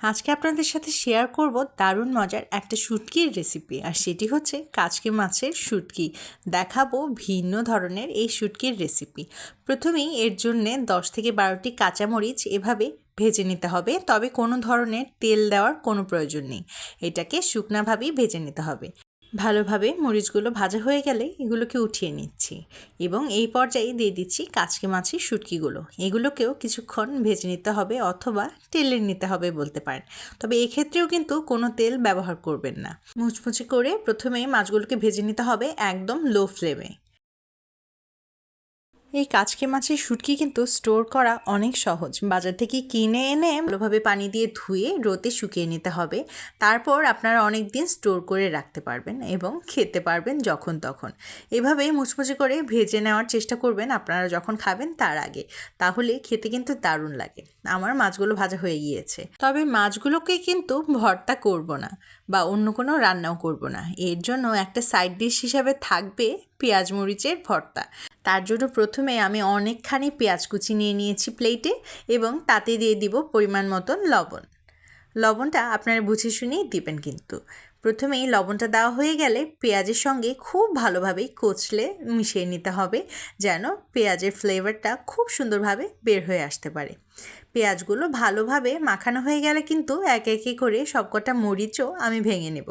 আজকে আপনাদের সাথে শেয়ার করব দারুণ মজার একটা শুটকির রেসিপি আর সেটি হচ্ছে কাচকে মাছের শুটকি। দেখাবো ভিন্ন ধরনের এই শুটকির রেসিপি প্রথমেই এর জন্যে দশ থেকে বারোটি কাঁচামরিচ এভাবে ভেজে নিতে হবে, তবে কোনো ধরনের তেল দেওয়ার কোনো প্রয়োজন নেই। এটাকে শুকনাভাবেই ভেজে নিতে হবে। ভালোভাবে মরিচগুলো ভাজা হয়ে গেলে এগুলোকে উঠিয়ে নিচ্ছি এবং এই পর্যায়ে দিয়ে দিচ্ছি কাচকি মাছের শুটকিগুলো। এগুলোকেও কিছুক্ষণ ভেজে নিতে হবে অথবা তেলে নিতে হবে বলতে পারেন। তবে এক্ষেত্রেও কিন্তু কোনো তেল ব্যবহার করবেন না। মুচমুচে করে প্রথমে মাছগুলোকে ভেজে নিতে হবে একদম লো ফ্লেমে। এই কাচকে মাছের শুটকি কিন্তু স্টোর করা অনেক সহজ। বাজার থেকে কিনে এনে ভালোভাবে পানি দিয়ে ধুয়ে রোদে শুকিয়ে নিতে হবে। তারপর আপনারা অনেক দিন স্টোর করে রাখতে পারবেন এবং খেতে পারবেন যখন তখন। এভাবেই মুচমুচে করে ভেজে নেওয়ার চেষ্টা করবেন আপনারা যখন খাবেন তার আগে। তাহলে খেতে কিন্তু দারুণ লাগে। আমার মাছগুলো ভাজা হয়ে গিয়েছে। তবে মাছগুলোকে কিন্তু ভর্তা করব না। বা অন্য কোনো রান্নাও করব না। এর জন্য একটা সাইড ডিশ হিসাবে থাকবে পেঁয়াজ মরিচের ভর্তা। তার জন্য প্রথমে আমি অনেকখানি পেঁয়াজ কুচি নিয়ে নিয়েছি প্লেটে এবং তাতে দিয়ে দিব পরিমাণ মতন লবণ। লবণটা আপনারা বুঝে শুনেই দিবেন কিন্তু। প্রথমেই লবণটা দেওয়া হয়ে গেলে পেঁয়াজের সঙ্গে খুব ভালোভাবে কচলে মিশিয়ে নিতে হবে, যেন পেঁয়াজের ফ্লেভারটা খুব সুন্দরভাবে বের হয়ে আসতে পারে। পেঁয়াজগুলো ভালোভাবে মাখানো হয়ে গেলে কিন্তু এক একে করে সবকটা মরিচও আমি ভেঙে নেব।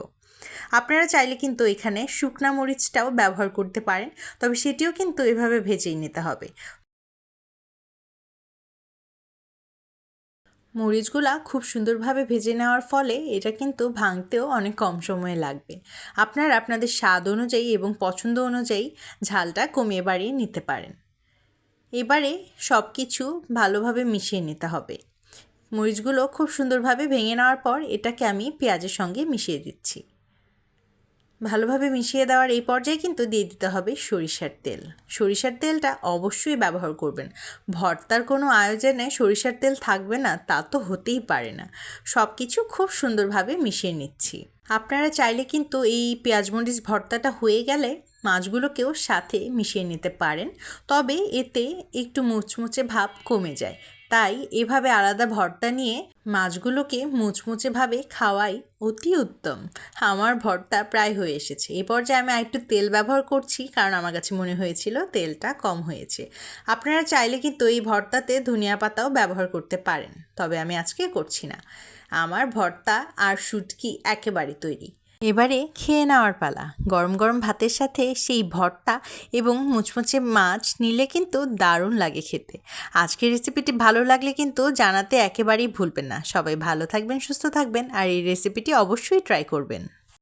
আপনারা চাইলে কিন্তু এখানে শুকনা মরিচটাও ব্যবহার করতে পারেন, তবে সেটিও কিন্তু এভাবে ভেজেই নিতে হবে। মরিচগুলা খুব সুন্দরভাবে ভেজে নেওয়ার ফলে এটা কিন্তু ভাঙতেও অনেক কম সময় লাগবে। আপনার আপনাদের স্বাদ অনুযায়ী এবং পছন্দ অনুযায়ী ঝালটা কমিয়ে বাড়িয়ে নিতে পারেন। এবারে সব কিছু ভালোভাবে মিশিয়ে নিতে হবে। মরিচগুলো খুব সুন্দরভাবে ভেঙে নেওয়ার পর এটাকে আমি পেঁয়াজের সঙ্গে মিশিয়ে দিচ্ছি। ভালোভাবে মিশিয়ে দেওয়ার এই পর্যায়ে কিন্তু দিয়ে দিতে হবে সরিষার তেল। সরিষার তেলটা অবশ্যই ব্যবহার করবেন। ভর্তার কোনো আয়োজনে সরিষার তেল থাকবে না, তা তো হতেই পারে না। সব কিছু খুব সুন্দরভাবে মিশিয়ে নিচ্ছি। আপনারা চাইলে কিন্তু এই পেঁয়াজমরিচ ভর্তাটা হয়ে গেলে মাছগুলোকেও সাথে মিশিয়ে নিতে পারেন, তবে এতে একটু মুচমুচে ভাব কমে যায়। তাই এভাবে আলাদা ভর্তা নিয়ে মাছগুলোকে মুচমুচেভাবে খাওয়াই অতি উত্তম। আমার ভর্তা প্রায় হয়ে এসেছে। এ পর্যায়ে আমি একটু তেল ব্যবহার করছি, কারণ আমার কাছে মনে হয়েছিল তেলটা কম হয়েছে। আপনারা চাইলে কিন্তু এই ভর্তাতে ধনিয়া পাতাও ব্যবহার করতে পারেন, তবে আমি আজকে করছি না। আমার ভর্তা আর শুটকি একেবারে তৈরি। এবারে খেয়ে নেওয়ার পালা। গরম গরম ভাতের সাথে সেই ভর্তা এবং মুচমুচে মাছ নিলে কিন্তু দারুণ লাগে খেতে। আজকের রেসিপিটি ভালো লাগলে কিন্তু জানাতে একেবারেই ভুলবেন না। সবাই ভালো থাকবেন, সুস্থ থাকবেন আর এই রেসিপিটি অবশ্যই ট্রাই করবেন।